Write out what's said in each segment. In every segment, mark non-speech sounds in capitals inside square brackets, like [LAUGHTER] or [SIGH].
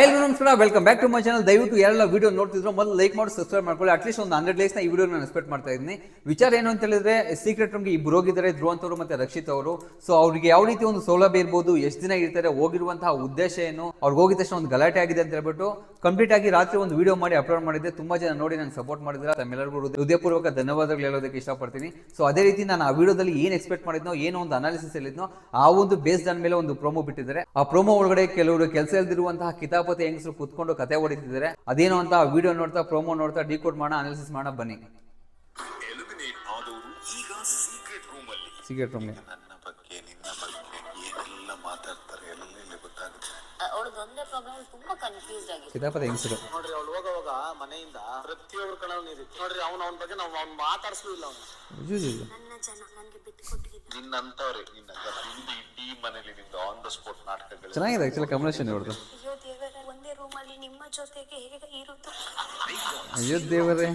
ಎಲ್ಲರೂ ನಮಸ್ಕಾರ. Welcome back to my channel ದಯವಿಟ್ಟು ಯಾರೆಲ್ಲ ವೀಡಿಯೋ ನೋಡ್ತಿದ್ರು ಮೊದಲು ಲೈಕ್ ಮಾಡಿ ಸಬ್ಸ್ಕ್ರೈಬ್ ಮಾಡ್ಕೊಳ್ಳಿ. ಅಟ್ಲೀಸ್ಟ್ ಒಂದು ಹಂಡ್ರೆಡ್ ಲೈಕ್ಸ್ನ ಈ ವಿಡಿಯೋ ನಾನು ಎಕ್ಸ್ಪೆಕ್ಟ್ ಮಾಡ್ತಾ ಇದ್ದೀನಿ. ವಿಚಾರ ಏನು ಅಂತ ಹೇಳಿದ್ರೆ ಸೀಕ್ರೆಟ್ ರೂಮ್ಗೆ ಇಬ್ಬರು ಹೋಗಿದ್ದಾರೆ, ಧ್ರುವ ಅಂತವರು ಮತ್ತೆ ರಕ್ಷಿತ್ ಅವರು. ಸೊ ಅವ್ರಿಗೆ ಯಾವ ರೀತಿ ಒಂದು ಸೌಲಭ್ಯ ಇರ್ಬೋದು, ಎಷ್ಟು ದಿನ ಇರ್ತಾರೆ, ಹೋಗಿರುವಂತಹ ಉದ್ದೇಶ ಏನು ಅವ್ರಿಗೆ ಹೋಗಿದ ತಕ್ಷಣ ಒಂದು ಗಲಾಟೆ ಆಗಿದೆ ಅಂತ ಹೇಳ್ಬಿಟ್ಟು ಕಂಪ್ಲೀಟ್ ಆಗಿ ರಾತ್ರಿ ಒಂದು ವಿಡಿಯೋ ಮಾಡಿ ಅಪ್ಲೋಡ್ ಮಾಡಿದ್ದೆ. ತುಂಬಾ ಜನ ನೋಡಿ ನಾನು ಸಪೋರ್ಟ್ ಮಾಡಿದ್ರೆ ತಮ್ಮೆಲ್ಲರಿಗೂ ಹೃದಯ- ಹೃದಯಪೂರ್ವಕ ಧನ್ಯವಾದಗಳು ಹೇಳೋದಕ್ಕೆ ಇಷ್ಟಪಡ್ತೀನಿ. ಸೊ ಅದೇ ರೀತಿ ನಾನು ಆ ವಿಡಿಯೋದಲ್ಲಿ ಏನು ಎಕ್ಸ್ಪೆಕ್ಟ್ ಮಾಡಿದ್ನೋ, ಏನೋ ಒಂದು ಅನಾಲಿಸಿಸ್ ಹೇಳಿದ್ನೋ, ಆ ಒಂದು ಬೇಸ್ಡ್ ಮೇಲೆ ಒಂದು ಪ್ರೋಮೋ ಬಿಟ್ಟಿದ್ದಾರೆ. ಆ ಪ್ರೋಮೋ ಒಳಗಡೆ ಕೆಲವರು ಕೆಲಸ ಇಲ್ದಿರುವಂತಹ ಕಿತಾಪತಿ ಹೆಂಗಸರು ಕುತ್ಕೊಂಡು ಕತೆ ಹೊಡಿತಿದ್ದಾರೆ. ಅದೇನು ಅಂತ ವಿಡಿಯೋ ನೋಡ್ತಾ ಪ್ರೋಮೋ ನೋಡ್ತಾ ಡಿಕೋಡ್ ಮಾಡೋಣ ಅನಾಲಿಸಿಸ್ ಮಾಡ ಬನ್ನಿ. ಸೀಕ್ರೆಟ್ ರೂಮ್ ಎಲ್ಲ ಗೊತ್ತಾಗುತ್ತೆ? ಅವಳದ್ದು ಒಂದೇ ಪ್ರಾಬ್ಲಮ್ ತುಂಬಾ ಕನ್ಫ್ಯೂಸ್ ಆಗಿದೆ ಕಿತಾಪತಿ ಹೆಂಗಸರು? ನೋಡ್ರಿ ಅವ್ಳು ಹೋಗೋವಾಗ ಮನೆಯಿಂದ ಪ್ರತಿಯೊಬ್ಬರ ಕಣ್ಣಲ್ಲಿ ನೀರು ನೋಡ್ರಿ ಅವ್ನ ಅವನ ಬಗ್ಗೆ ನಾವು ಅವ್ನು ಮಾತಾಡ್ಸಲೂ ಇಲ್ಲ ಅವ್ನು. ನನ್ನ ಜನ ನನಗೆ ಬಿಟ್ಟು ಕೊಟ್ಟಿದ್ದು ನಿನ್ನಂತವ್ರೆ ನಿನ್ನ ಇಡೀ ಮನೇಲಿ ನಿಮ್ದು ಆನ್ ದ ಸ್ಪಾಟ್ ನಾಟಕಗಳು. ಚೆನ್ನಾಗಿದೆ ಆಕ್ಚುಲಿ ಕಮಲೇಶನ್ ಇವ್ರದ್ದು. ಅಯ್ಯೋ ದೇವರ ಒಂದೇ ರೂಮಲ್ಲಿ ನಿಮ್ಮ ಜೊತೆಗೆ ಹೇಗೆ ಅಯ್ಯೋ ದೇವರೇ.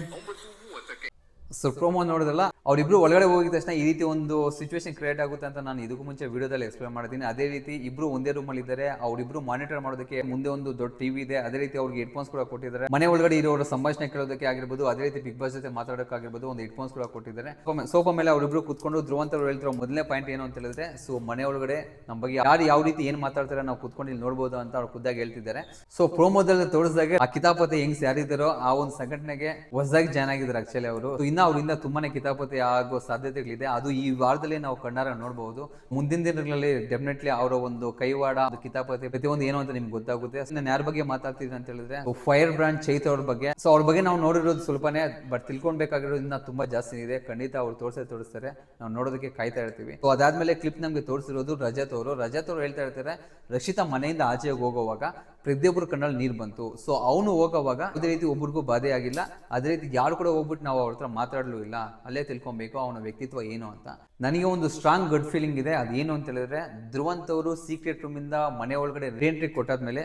ಸೊ ಪ್ರೋಮೋ ನೋಡಿದ್ರಲ್ಲ? ಅವರಿಬ್ರು ಒಳಗಡೆ ಹೋಗಿದ ತಕ್ಷಣ ಈ ರೀತಿ ಒಂದು ಸಿಚುವೇಶನ್ ಕ್ರಿಯೇಟ್ ಆಗುತ್ತೆ ಅಂತ ನಾನು ಇದಕ್ಕೂ ಮುಂಚೆ ವಿಡಿಯೋದಲ್ಲಿ ಎಕ್ಸ್ಪ್ಲೇನ್ ಮಾಡಿದ್ದೀನಿ. ಅದೇ ರೀತಿ ಇಬ್ರು ಒಂದೇ ರೂಮಲ್ಲಿ ಇದ್ದಾರೆ. ಅವರಿಬ್ರು ಮಾನಿಟರ್ ಮಾಡೋದಕ್ಕೆ ಮುಂದೆ ಒಂದು ದೊಡ್ಡ ಟಿವಿ ಇದೆ. ಅದೇ ರೀತಿ ಅವ್ರಿಗೆ ಹೆಡ್ಫೋನ್ಸ್ ಕೂಡ ಕೊಟ್ಟಿದ್ದಾರೆ. ಮನೆ ಒಳಗಡೆ ಇರೋರ ಸಂಭಾಷಣೆ ಕೇಳೋದಕ್ಕೆ ಆಗಿರ್ಬೋದು, ಅದೇ ರೀತಿ ಬಿಗ್ ಬಾಸ್ ಜೊತೆ ಮಾತಾಡೋಕ್ಕಾಗಿರ್ಬೋದು ಒಂದು ಹೆಡ್ಫೋನ್ಸ್ ಕೂಡ ಕೊಟ್ಟಿದ್ದಾರೆ. ಸೋಫಾ ಮೇಲೆ ಅವರಿಬ್ರು ಕುತ್ಕೊಂಡು ಧ್ರುವಂತ ಅವ್ರು ಹೇಳ್ತಿರೋ ಮೊದಲನೇ ಪಾಯಿಂಟ್ ಏನು ಅಂತ ಹೇಳಿದ್ರೆ ಸೊ ಮನೆ ಒಳಗಡೆ ನಮ್ಮ ಬಗ್ಗೆ ಯಾರು ಯಾವ ರೀತಿ ಏನು ಮಾತಾಡ್ತಾರೆ ನಾವು ಕುತ್ಕೊಂಡು ಇಲ್ಲಿ ನೋಡ್ಬೋದು ಅಂತ ಅವ್ರು ಖುದ್ದಾಗಿ ಹೇಳ್ತಿದ್ದಾರೆ. ಸೊ ಪ್ರೋಮೋದಲ್ಲಿ ತೋರಿಸಿದಾಗ ಆ ಕಿತಾಪತಿ ಹೆಂಗ್ಸ್ ಯಾರಿದ್ದಾರೋ ಆ ಒಂದು ಸಂಘಟನೆಗೆ ಹೊಸದಾಗಿ ಜಾಯ್ನ್ ಆಗಿದ್ದಾರೆ ಆಕ್ಚುಲಿ ಅವರು. ಇನ್ನ ಅವರಿಂದ ತುಂಬಾನೇ ಕಿತಾಪತಿ ಆಗೋ ಸಾಧ್ಯತೆಗಳಿದೆ. ಅದು ಈ ವಾರದಲ್ಲಿ ನಾವು ಕಣ್ಣಾರ ನೋಡಬಹುದು ಮುಂದಿನ ದಿನಗಳಲ್ಲಿ ಡೆಫಿನೆಟ್ಲಿ ಅವರ ಒಂದು ಕೈವಾಡ ಕಿತಾಪತಿ, ಪ್ರತಿಯೊಂದು ಏನು ಅಂತ ನಿಮ್ಗೆ ಗೊತ್ತಾಗುತ್ತೆ. ನಾನು ಯಾರ ಬಗ್ಗೆ ಮಾತಾಡ್ತಿದ್ದೀನಿ ಅಂತ ಹೇಳಿದ್ರೆ ಫೈರ್ ಬ್ರ್ಯಾಂಡ್ ಚೈತ್ ಅವ್ರ ಬಗ್ಗೆ. ಸೊ ಅವ್ರ ಬಗ್ಗೆ ನಾವು ನೋಡಿರೋದು ಸ್ವಲ್ಪನೇ ಬಟ್ ತಿಳ್ಕೊಳ್ಬೇಕಾಗಿರೋದು ತುಂಬಾ ಜಾಸ್ತಿ ಇದೆ. ಖಂಡಿತ ಅವ್ರು ತೋರಿಸೇ ತೋರಿಸ್ತಾರೆ. ನಾವು ನೋಡೋದಕ್ಕೆ ಕಾಯ್ತಾ ಇರ್ತೀವಿ. ಸೊ ಅದಾದ್ಮೇಲೆ ಕ್ಲಿಪ್ ನಮ್ಗೆ ತೋರಿಸಿರೋದು ರಜತ್ ಅವರು. ರಜತ್ ಅವರು ಹೇಳ್ತಾ ಇರ್ತಾರೆ, ರಕ್ಷಿತಾ ಮನೆಯಿಂದ ಆಚೆಗೆ ಹೋಗೋವಾಗ ಪ್ರತಿಯೊಬ್ಬರ ಕಣ್ಣಲ್ಲಿ ನೀರು ಬಂತು. ಸೊ ಅವನು ಹೋಗೋವಾಗ ಅದೇ ರೀತಿ ಒಬ್ರಿಗೂ ಬಾಧೆ ಆಗಿಲ್ಲ. ಅದೇ ರೀತಿ ಯಾರು ಕೂಡ ಹೋಗ್ಬಿಟ್ಟು ನಾವು ಅವ್ರ ಹತ್ರ ಮಾತಾಡಲೂ ಇಲ್ಲ. ಅಲ್ಲೇ ತಿಳ್ಕೊಬೇಕು ಅವನ ವ್ಯಕ್ತಿತ್ವ ಏನು ಅಂತ. ನನಗೆ ಒಂದು ಸ್ಟ್ರಾಂಗ್ ಗಡ್ ಫೀಲಿಂಗ್ ಇದೆ. ಅದೇನು ಅಂತ ಹೇಳಿದ್ರೆ ಧ್ರುವಂತ್ ಅವರು ಸೀಕ್ರೆಟ್ ರೂಮಿಂದ ಮನೆ ಒಳಗಡೆ ರೇಂಟ್ರಿ ಕೊಟ್ಟಾದ್ಮೇಲೆ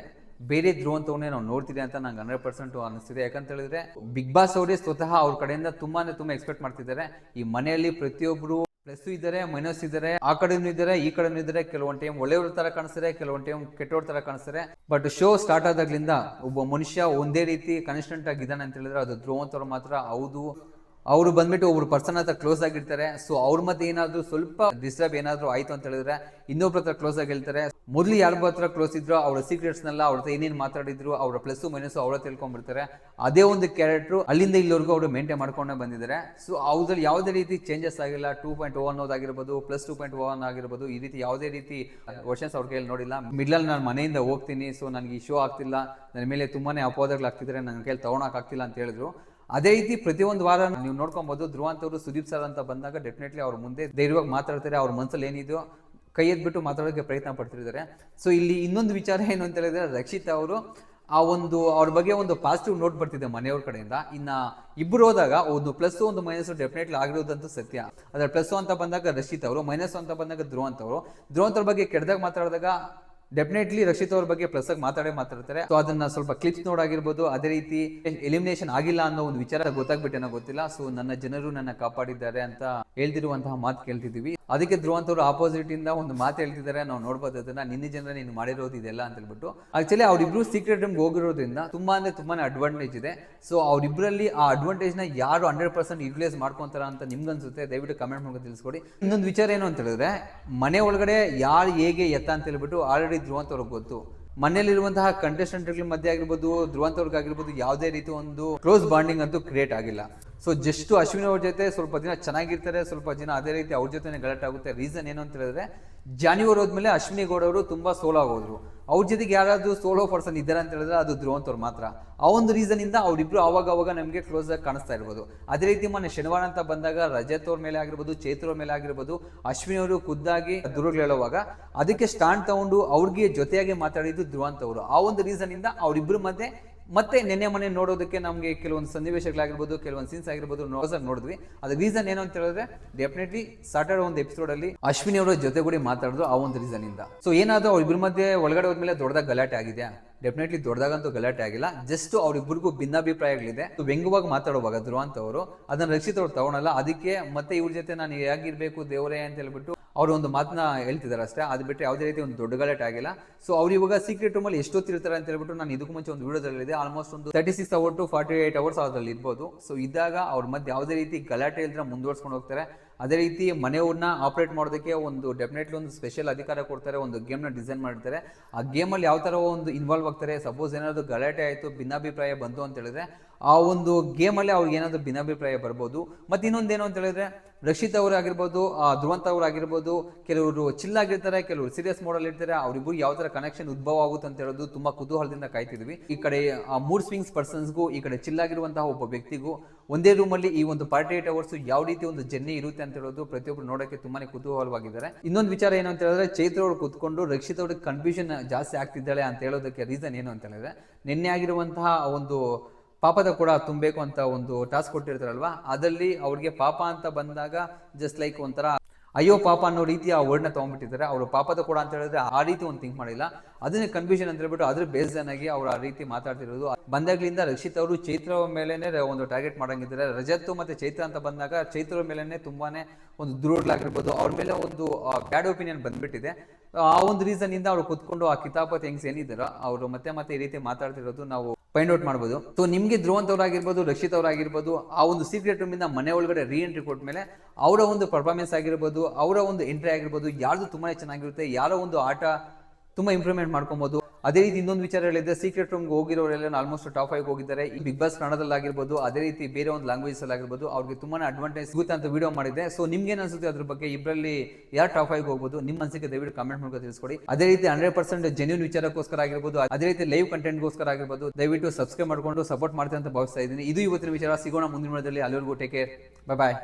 ಬೇರೆ ಧ್ರುವಂತವನ್ನೇ ನಾವು ನೋಡ್ತೀವಿ ಅಂತ ನಂಗೆ ಹಂಡ್ರೆಡ್ ಪರ್ಸೆಂಟ್ ಅನಿಸ್ತಿದೆ ಯಾಕಂತ ಹೇಳಿದ್ರೆ ಬಿಗ್ ಬಾಸ್ ಅವರೇ ಸ್ವತಃ ಅವ್ರ ಕಡೆಯಿಂದ ತುಂಬಾನೇ ತುಂಬಾ ಎಕ್ಸ್ಪೆಕ್ಟ್ ಮಾಡ್ತಿದ್ದಾರೆ. ಈ ಮನೆಯಲ್ಲಿ ಪ್ರತಿಯೊಬ್ರು ಪ್ಲಸ್ ಇದ್ದಾರೆ, ಮೈನಸ್ ಇದ್ದಾರೆ, ಆ ಕಡೆನೂ ಇದ್ದಾರೆ, ಈ ಕಡೆನೂ ಇದ್ದಾರೆ, ಕೆಲವೊಂದು ಟೈಮ್ ಒಳ್ಳೆಯವ್ರ ತರ ಕಾಣಿಸ್ತಾರೆ, ಕೆಲವೊಂದು ಟೈಮ್ ಕೆಟ್ಟವ್ರ ತರ ಕಾಣಿಸ್ತಾರೆ. ಬಟ್ ಶೋ ಸ್ಟಾರ್ಟ್ ಆದಾಗ್ಲಿಂದ ಒಬ್ಬ ಮನುಷ್ಯ ಒಂದೇ ರೀತಿ ಕನ್ಸ್ಟೆಂಟ್ ಆಗಿದ್ದಾನೆ ಅಂತ ಹೇಳಿದ್ರೆ ಅದು ಧ್ರುವಂತವ್ರು ಮಾತ್ರ ಹೌದು ಅವರು ಬಂದ್ಬಿಟ್ಟು ಒಬ್ರು ಪರ್ಸನ್ ಹತ್ರ ಕ್ಲೋಸ್ ಆಗಿರ್ತಾರೆ. ಸೊ ಅವ್ರ ಮತ್ತೆ ಏನಾದ್ರು ಸ್ವಲ್ಪ ಡಿಸ್ಟರ್ಬ್ ಏನಾದ್ರು ಆಯ್ತು ಅಂತ ಹೇಳಿದ್ರೆ ಇನ್ನೊಬ್ರ ಹತ್ರ ಕ್ಲೋಸ್ ಆಗಿ ಹೇಳ್ತಾರೆ. ಮೊದಲು ಯಾರ ಹತ್ರ ಕ್ಲೋಸ್ ಇದ್ರು, ಅವ್ರ ಸೀಕ್ರೆಟ್ಸ್ನೆಲ್ಲ ಅವ್ರ ಹತ್ರ ಏನೇನು ಮಾತಾಡಿದ್ರು, ಅವ್ರ ಪ್ಲಸ್ ಮೈನಸ್ ಅವರ ತಿಳ್ಕೊಂಡ್ಬಿಡ್ತಾರೆ. ಅದೇ ಒಂದು ಕ್ಯಾರೆಕ್ಟ್ರು ಅಲ್ಲಿಂದ ಇಲ್ಲಿವರೆಗೂ ಅವರು ಮೇಂಟೈನ್ ಮಾಡ್ಕೊಂಡೇ ಬಂದಿದ್ದಾರೆ. ಸೊ ಅವ್ರಲ್ಲಿ ಯಾವುದೇ ರೀತಿ ಚೇಂಜಸ್ ಆಗಿಲ್ಲ. ಟೂ ಪಾಯಿಂಟ್ ಓ ಅನ್ನೋದಾಗಿರ್ಬೋದು ಪ್ಲಸ್ ಟೂ ಪಾಯಿಂಟ್ ಒನ್ ಆಗಿರ್ಬೋದು, ಈ ರೀತಿ ಯಾವುದೇ ರೀತಿ ವರ್ಷನ್ಸ್ ಅವ್ರ ಕೈಯಲ್ಲಿ ನೋಡಿಲ್ಲ. ಮಿಡ್ಲಲ್ಲಿ ನಾನು ಮನೆಯಿಂದ ಹೋಗ್ತೀನಿ. ಸೊ ನನಗೆ ಈ ಶೋ ಆಗ್ತಿಲ್ಲ. ನನ್ನ ಮೇಲೆ ತುಂಬಾನೇ ಆಗ್ತಿದ್ರೆ ನನ್ನ ಕೈಯಲ್ಲಿ ತಗೊಳಕ್ ಆಗ್ತಿಲ್ಲ ಅಂತ ಹೇಳಿದ್ರು. ಅದೇ ರೀತಿ ಪ್ರತಿಯೊಂದು ವಾರ ನೀವು ನೋಡ್ಕೊಬಹುದು ಧ್ರುವಂತವರು ಸುದೀಪ್ ಸರ್ ಅಂತ ಬಂದಾಗ ಡೆಫಿನೆಟ್ಲಿ ಅವ್ರ ಮುಂದೆ ಧೈರ್ಯವಾಗಿ ಮಾತಾಡ್ತಾರೆ. ಅವ್ರ ಮನಸ್ಸಲ್ಲಿ ಏನಿದೆಯೋ ಕೈ ಎದ್ಬಿಟ್ಟು ಮಾತಾಡೋಕ್ಕೆ ಪ್ರಯತ್ನ ಪಡ್ತಿದ್ದಾರೆ ಸೊ ಇಲ್ಲಿ ಇನ್ನೊಂದು ವಿಚಾರ [LAUGHS] ಏನು ಅಂತ ಹೇಳಿದ್ರೆ ರಕ್ಷಿತ್ ಅವರು ಆ ಒಂದು ಅವ್ರ ಬಗ್ಗೆ ಒಂದು ಪಾಸಿಟಿವ್ ನೋಟ್ ಬರ್ತಿದೆ ಮನೆಯವ್ರ ಕಡೆಯಿಂದ. ಇನ್ನ ಇಬ್ಬರು ಹೋದಾಗ ಒಂದು ಪ್ಲಸ್ ಒಂದು ಮೈನಸ್ ಡೆಫಿನೆಟ್ಲಿ ಆಗಿರೋದಂತೂ ಸತ್ಯ. ಅದ್ರ ಪ್ಲಸ್ ಅಂತ ಬಂದಾಗ ರಶಿತ್ ಅವರು ಮೈನಸ್ ಅಂತ ಬಂದಾಗ ಧ್ರುವಂತವರು ಅವರು ಧ್ರುವಂತರ ಬಗ್ಗೆ ಕೆಡ್ದಾಗ ಮಾತಾಡಿದಾಗ ಡೆಫಿನೆಟ್ಲಿ ರಕ್ಷಿತ್ ಅವ್ರ ಬಗ್ಗೆ ಪ್ಲಸ್ ಆಗಿ ಮಾತಾಡೇ ಮಾತಾಡ್ತಾರೆ. ಸೊ ಅದನ್ನ ಸ್ವಲ್ಪ ಕ್ಲಿಪ್ಸ್ ನೋಡಾಗಿರ್ಬೋದು ಅದೇ ರೀತಿ ಎಲಿಮಿನೇಷನ್ ಆಗಿಲ್ಲ ಅನ್ನೋ ಒಂದು ವಿಚಾರ ಗೊತ್ತಾಗ್ಬಿಟ್ಟೇನೋ ಗೊತ್ತಿಲ್ಲ. ಸೊ ನನ್ನ ಜನರು ನನ್ನ ಕಾಪಾಡಿದ್ದಾರೆ ಅಂತ ಹೇಳ್ದಿರುವಂತಹ ಮಾತು ಕೇಳ್ತಿದೀವಿ ಅದಕ್ಕೆ ಧ್ರುವಂತವ್ರು ಆಪೋಸಿಟ್ ಇಂದ ಒಂದು ಮಾತು ಹೇಳ್ತಿದ್ದಾರೆ, ನಾವು ನೋಡ್ಬೋದು ಅದನ್ನ. ನಿನ್ನೆ ಜನರ ನೀನು ಮಾಡಿರೋದು ಇದೆಲ್ಲ ಅಂತ ಹೇಳ್ಬಿಟ್ಟು. ಆಕ್ಚುಲಿ ಅವರಿಬ್ರು ಸೀಕ್ರೆಟ್ ರೂಮ್ಗೆ ಹೋಗಿರೋದ್ರಿಂದ ತುಂಬಾ ಅಂದ್ರೆ ತುಂಬಾನೇ ಅಡ್ವಾಂಟೇಜ್ ಇದೆ. ಸೊ ಅವರಿಬ್ಬರಲ್ಲಿ ಆ ಅಡ್ವಾಂಟೇಜ್ನ ಯಾರು ಹಂಡ್ರೆಡ್ ಪರ್ಸೆಂಟ್ ಯುಟಿಲೈಸ್ ಮಾಡ್ಕೊಂತಾರ ಅಂತ ನಿಮ್ಗನ್ಸುತ್ತೆ, ದಯವಿಟ್ಟು ಕಮೆಂಟ್ ಮೂಲಕ ತಿಳಿಸ್ಕೊಡಿ. ಇನ್ನೊಂದು ವಿಚಾರ ಏನು ಅಂತ ಹೇಳಿದ್ರೆ, ಮನೆ ಒಳಗಡೆ ಯಾರು ಹೇಗೆ ಎತ್ತ ಅಂತ ಹೇಳ್ಬಿಟ್ಟು ಆಲ್ರೆಡಿ ಧ್ರುವಂತವ್ರಿಗೆ ಗೊತ್ತು. ಮನೆಯಲ್ಲಿರುವಂತಹ ಕಂಟೆಸ್ಟೆಂಟ್ಗಳ ಮಧ್ಯೆ ಆಗಿರ್ಬೋದು, ಧ್ರುವಂತವ್ರಿಗಾಗಿರ್ಬೋದು ಯಾವುದೇ ರೀತಿ ಒಂದು ಕ್ಲೋಸ್ ಬಾಂಡಿಂಗ್ ಅಂತೂ ಕ್ರಿಯೇಟ್ ಆಗಿಲ್ಲ. ಸೊ ಜಸ್ಟ್ ಅಶ್ವಿನಿ ಅವ್ರ ಜೊತೆ ಸ್ವಲ್ಪ ದಿನ ಚೆನ್ನಾಗಿರ್ತಾರೆ, ಸ್ವಲ್ಪ ದಿನ ಅದೇ ರೀತಿ ಅವ್ರ ಜೊತೆ ಗಲಾಟೆ ಆಗುತ್ತೆ. ರೀಸನ್ ಏನು ಅಂತ ಹೇಳಿದ್ರೆ ಜಾನ್ಯವರ್ ಹೋದ್ಮೇಲೆ ಅಶ್ವಿನಿ ಗೌಡ ಅವರು ತುಂಬಾ ಸೋಲಾಗೋದ್ರು ಅವ್ರ ಜೊತೆಗೆ ಯಾರಾದ್ರೂ ಸೋಲೋ ಪರ್ಸನ್ ಇದ್ದಾರೆ ಅಂತ ಹೇಳಿದ್ರೆ ಅದು ಧ್ರುವ ಅಂತವ್ರು ಮಾತ್ರ. ಆ ಒಂದು ರೀಸನ್ ಇಂದ ಅವರಿಬ್ರು ಅವಾಗ ಅವಾಗ ನಮಗೆ ಕ್ಲೋಸ್ ಆಗಿ ಕಾಣಿಸ್ತಾ ಇರ್ಬೋದು. ಅದೇ ರೀತಿ ಮೊನ್ನೆ ಶನಿವಾರ ಅಂತ ಬಂದಾಗ ರಜತ್ ಅವ್ರ ಮೇಲೆ ಆಗಿರ್ಬೋದು, ಚೈತ್ರ ಮೇಲೆ ಆಗಿರ್ಬೋದು ಅಶ್ವಿನಿ ಅವರು ಖುದ್ದಾಗಿ ಹೇಳುವಾಗ ಅದಕ್ಕೆ ಸ್ಟಾಂಡ್ ತಗೊಂಡು ಅವ್ರಿಗೆ ಜೊತೆಯಾಗಿ ಮಾತಾಡಿದ್ದು ಧ್ರುವ ಅವರು ಆ ಒಂದು ರೀಸನ್ ಇಂದ ಅವರಿಬ್ರು ಮಧ್ಯೆ ಮತ್ತೆ ನೆನ್ನೆ ಮನೆ ನೋಡೋದಕ್ಕೆ ನಮಗೆ ಕೆಲವೊಂದು ಸನ್ನಿವೇಶಗಳಾಗಿರ್ಬೋದು, ಕೆಲವೊಂದು ಸೀನ್ಸ್ ಆಗಿರ್ಬೋದು ನೋಸರ್ ನೋಡಿದ್ವಿ. ಅದು ರೀಸನ್ ಏನು ಅಂತ ಹೇಳಿದ್ರೆ ಡೆಫಿನೆಟ್ಲಿ ಸಾಟರ್ಡೆ ಒಂದು ಎಪಿಸೋಡ್ ಅಲ್ಲಿ ಅಶ್ವಿನಿ ಅವರ ಜೊತೆಗೂಡಿ ಮಾತಾಡಿದ್ರು ಆ ಒಂದು ರೀಸನ್ ಇಂದ. ಸೊ ಏನಾದ್ರು ಅವ್ರಿಬ್ಬರ ಮಧ್ಯೆ ಒಳಗಡೆ ಹೋದ್ಮೇಲೆ ದೊಡ್ಡದಾಗ ಗಲಾಟೆ ಆಗಿದೆ ಡೆಫಿನೆಟ್ಲಿ ದೊಡ್ಡದಾಗಂತೂ ಗಲಾಟೆ ಆಗಿಲ್ಲ. ಜಸ್ಟ್ ಅವ್ರಿಬ್ಬರಿಗೂ ಭಿನ್ನಾಭಿಪ್ರಾಯಗಳಿದೆ. ವ್ಯಂಗ್ಯವಾಗಿ ಮಾತಾಡುವಾಗ ಅಂತ ಅವರು, ಅದನ್ನ ರಕ್ಷಿತ ಅವ್ರು ತಗೊಳಲ್ಲ. ಅದಕ್ಕೆ ಮತ್ತೆ ಇವ್ರ ಜೊತೆ ನಾನು ಹೇಗಿರ್ಬೇಕು ದೇವರೇ ಅಂತ ಹೇಳ್ಬಿಟ್ಟು ಅವರು ಒಂದು ಮಾತನ್ನ ಹೇಳ್ತಿದ್ದಾರೆ ಅಷ್ಟೇ ಅದು ಬಿಟ್ಟರೆ ಯಾವುದೇ ರೀತಿ ಒಂದು ದೊಡ್ಡ ಗಲಾಟೆ ಆಗಿಲ್ಲ. ಸೊ ಅವ್ರು ಇವಾಗ ಸೀಕ್ರೆಟ್ ರೂಮಲ್ಲಿ ಎಷ್ಟೊತ್ತಿರ್ತಾರೆ ಅಂತ ಹೇಳ್ಬಿಟ್ಟು ನಾನು ಇದಕ್ಕೂ ಮುಂಚೆ ಒಂದು ವಿಡಿಯೋದಲ್ಲಿದೆ. ಆಲ್ಮೋಸ್ಟ್ ಒಂದು thirty six hour to forty eight hours ಅದರಲ್ಲಿ ಇರ್ಬೋದು. ಸೊ ಇದ್ದಾಗ ಅವ್ರ ಮಧ್ಯೆ ಯಾವುದೇ ರೀತಿ ಗಲಾಟೆ ಇಲ್ಲದ್ರೆ ಮುಂದುವರ್ಸ್ಕೊಂಡು ಹೋಗ್ತಾರೆ. ಅದೇ ರೀತಿ ಮನೆಯವ್ರನ್ನ ಆಪರೇಟ್ ಮಾಡೋದಕ್ಕೆ ಒಂದು ಡೆಫಿನೆಟ್ಲಿ ಒಂದು ಸ್ಪೆಷಲ್ ಅಧಿಕಾರ ಕೊಡ್ತಾರೆ, ಒಂದು ಗೇಮ್ನ ಡಿಸೈನ್ ಮಾಡ್ತಾರೆ ಆ ಗೇಮಲ್ಲಿ ಯಾವ ಥರ ಒಂದು ಇನ್ವಾಲ್ವ್ ಆಗ್ತಾರೆ ಸಪೋಸ್ ಏನಾದರೂ ಗಲಾಟೆ ಆಯಿತು, ಭಿನ್ನಾಭಿಪ್ರಾಯ ಬಂತು ಅಂತ ಹೇಳಿದ್ರೆ, ಆ ಒಂದು ಗೇಮಲ್ಲಿ ಅವ್ರಿಗೆ ಏನಾದರೂ ಭಿನ್ನಾಭಿಪ್ರಾಯ ಬರ್ಬೋದು. ಮತ್ತು ಇನ್ನೊಂದೇನು ಅಂತ ಹೇಳಿದ್ರೆ ರಕ್ಷಿತ್ ಅವರು ಆಗಿರ್ಬೋದು ಧ್ರುವಂತ್ ಅವ್ರು ಆಗಿರ್ಬೋದು, ಕೆಲವರು ಚಿಲ್ ಆಗಿರ್ತಾರೆ, ಕೆಲವರು ಸೀರಿಯಸ್ ಮೋಡಲ್ಲಿ ಇರ್ತಾರೆ ಅವರಿಬ್ಬರು ಯಾವ ಥರ ಕನೆಕ್ಷನ್ ಉದ್ಭವ ಆಗುತ್ತೆ ಅಂತ ಹೇಳೋದು ತುಂಬ ಕುತೂಹಲದಿಂದ ಕಾಯ್ತಿದ್ವಿ. ಈ ಕಡೆ ಮೂರ್ ಸ್ವಿಂಗ್ಸ್ ಪರ್ಸನ್ಸ್ಗೂ ಈ ಕಡೆ ಚಿಲ್ ಆಗಿರುವಂತಹ ಒಬ್ಬ ವ್ಯಕ್ತಿಗೂ, ಒಂದೇ ರೂಮಲ್ಲಿ ಈ ಒಂದು ಪಾರ್ಟಿ ಏಟ್ ಅವರ್ಸ್ ಯಾವ ರೀತಿ ಒಂದು ಜರ್ನಿ ಇರುತ್ತೆ ಅಂತ ಹೇಳೋದು ಪ್ರತಿಯೊಬ್ಬರು ನೋಡೋಕೆ ತುಂಬಾನೇ ಕುತೂಹಲವಾಗಿದ್ದಾರೆ. ಇನ್ನೊಂದು ವಿಚಾರ ಏನು ಅಂತ ಹೇಳಿದ್ರೆ, ಚೈತ್ರ ಅವರು ಕೂತ್ಕೊಂಡು ರಕ್ಷಿತ್ ಅವ್ರಿಗೆ ಕನ್ಫ್ಯೂಷನ್ ಜಾಸ್ತಿ ಆಗ್ತಿದ್ದಾಳೆ ಅಂತ ಹೇಳೋದಕ್ಕೆ ರೀಸನ್ ಏನು ಅಂತ ಹೇಳಿದ್ರೆ, ನಿನ್ನೆ ಆಗಿರುವಂತಹ ಒಂದು ಪಾಪದ ಕೂಡ ತುಂಬಬೇಕು ಅಂತ ಒಂದು ಟಾಸ್ಕ್ ಕೊಟ್ಟಿರ್ತಾರಲ್ವಾ? ಅದರಲ್ಲಿ ಅವ್ರಿಗೆ ಪಾಪ ಅಂತ ಬಂದಾಗ ಜಸ್ಟ್ ಲೈಕ್ ಒಂಥರ, ಅಯ್ಯೋ ಪಾಪ ಅನ್ನೋ ರೀತಿ ಆ ವರ್ಡ್ನ ತೊಗೊಂಡ್ಬಿಟ್ಟಿದ್ದಾರೆ. ಅವರು ಪಾಪದ ಕೂಡ ಅಂತ ಹೇಳಿದ್ರೆ ಆ ರೀತಿ ಒಂದು ಥಿಂಕ್ ಮಾಡಿಲ್ಲ. ಅದನ್ನೇ ಕನ್ಫ್ಯೂಷನ್ ಅಂತ ಹೇಳ್ಬಿಟ್ಟು ಅದ್ರ ಬೇಸ್ಡನ್ ಆಗಿ ಅವ್ರು ಆ ರೀತಿ ಮಾತಾಡ್ತಿರೋದು. ಬಂದಾಗ್ಲಿಂದ ರಕ್ಷಿತ್ ಅವರು ಚೈತ್ರ ಮೇಲೇನೆ ಒಂದು ಟಾರ್ಗೆಟ್ ಮಾಡಂಗಿದ್ದಾರೆ. ರಜತ್ ಮತ್ತೆ ಚೈತ್ರ ಅಂತ ಬಂದಾಗ ಚೈತ್ರ ಮೇಲೇನೆ ತುಂಬಾನೇ ಒಂದು ದುರುಡ್ಲಾಗಿರ್ಬೋದು ಅವ್ರ ಮೇಲೆ ಒಂದು ಬ್ಯಾಡ್ ಒಪಿನಿಯನ್ ಬಂದ್ಬಿಟ್ಟಿದೆ. ಆ ಒಂದು ರೀಸನ್ ಇಂದ ಅವ್ರು ಕುತ್ಕೊಂಡು ಆ ಕಿತಾಪತ್ ಹೆಂಗ್ಸ್ ಏನಿದ್ದಾರೋ ಅವರು ಮತ್ತೆ ಮತ್ತೆ ಈ ರೀತಿ ಮಾತಾಡ್ತಿರೋದು ನಾವು ಫೈಂಡ್ ಔಟ್ ಮಾಡ್ಬೋದು. ಸೊ ನಿಮಗೆ ಧ್ರುವಂತ್ ಅವರಾಗಿರ್ಬೋದು, ರಕ್ಷಿತ್ ಅವರಾಗಿರ್ಬೋದು, ಆ ಒಂದು ಸೀಕ್ರೆಟ್ ರೂಮಿಂದ ಮನೆ ಒಳಗಡೆ ರೀ ಎಂಟ್ರಿ ಕೊಟ್ಟ ಮೇಲೆ ಅವರ ಒಂದು ಪರ್ಫಾರ್ಮೆನ್ಸ್ ಆಗಿರ್ಬೋದು, ಅವರ ಒಂದು ಎಂಟ್ರಿ ಆಗಿರ್ಬೋದು, ಯಾರ್ದು ತುಂಬಾ ಚೆನ್ನಾಗಿರುತ್ತೆ, ಯಾರೋ ಒಂದು ಆಟ ತುಂಬಾ ಇಂಪ್ರೂವ್ಮೆಂಟ್ ಮಾಡ್ಕೊಬೋದು. ಅದೇ ರೀತಿ ಇನ್ನೊಂದು ವಿಚಾರ ಹೇಳಿದ್ರೆ ಸೀಕ್ರೆಟ್ ರೂಮ್ಗೆ ಹೋಗಿರೋರೆಲ್ಲ ಆಲ್ಮೋಸ್ಟ್ ಟಾಪ್ ಫೈವ್ ಹೋಗಿದ್ದಾರೆ. ಈ ಬಿಗ್ ಬಾಸ್ ಕನ್ನಡದಲ್ಲಾಗಿರ್ಬೋದು ಅದೇ ರೀತಿ ಬೇರೆ ಒಂದು ಲ್ಯಾಂಗ್ವೇಜ್ ಆಗಿರ್ಬೋದು ಅವ್ರಿಗೆ ತುಂಬಾನೇ ಅಡ್ವಾಂಟೇಜ್ ಸಿಗುತ್ತೆ ಅಂತ ವಿಡಿಯೋ ಮಾಡಿದೆ ಸೊ ನಿಮ್ಗೆ ಅನ್ಸುತ್ತೆ ಅದ್ರ ಬಗ್ಗೆ? ಇಬ್ಬರಲ್ಲಿ ಯಾರು ಟಾಪ್ ಫೈವ್ ಹೋಗ್ಬೋದು? ನಿಮ್ಮ ಅನ್ಸಿಕೆ ದಯವಿಟ್ಟು ಕಮೆಂಟ್ ಮೂಲಕ ತಿಳಿಸ್ಕೊಡಿ. ಅದೇ ರೀತಿ ಹಂಡ್ರೆಡ್ ಪರ್ಸೆಂಟ್ ಜೆನ್ಯೂನ್ ವಿಚಾರಕ್ಕೋಸ್ಕರ ಆಗಿರ್ಬೋದು, ಅದೇ ರೀತಿ ಲೈವ್ ಕಂಟೆಂಟ್ಗೋಸ್ಕರ ಆಗಿರ್ಬೋದು, ದಯವಿಟ್ಟು ಸಬ್ಸ್ಕ್ರೈಬ್ ಮಾಡ್ಕೊಂಡು ಸಪೋರ್ಟ್ ಮಾಡ್ತೀನಿ ಅಂತ ಭಾವಿಸ್ತಾ ಇದ್ದೀನಿ. ಇದು ಇವತ್ತಿನ ವಿಚಾರ. ಸಿಗೋಣ ಮುಂದಿನ ವಿಡಿಯೋದಲ್ಲಿ. ಅಲ್ಲಿವರೆಗೂ ಟೇಕ್ ಕೇರ್ ಬಾಯ್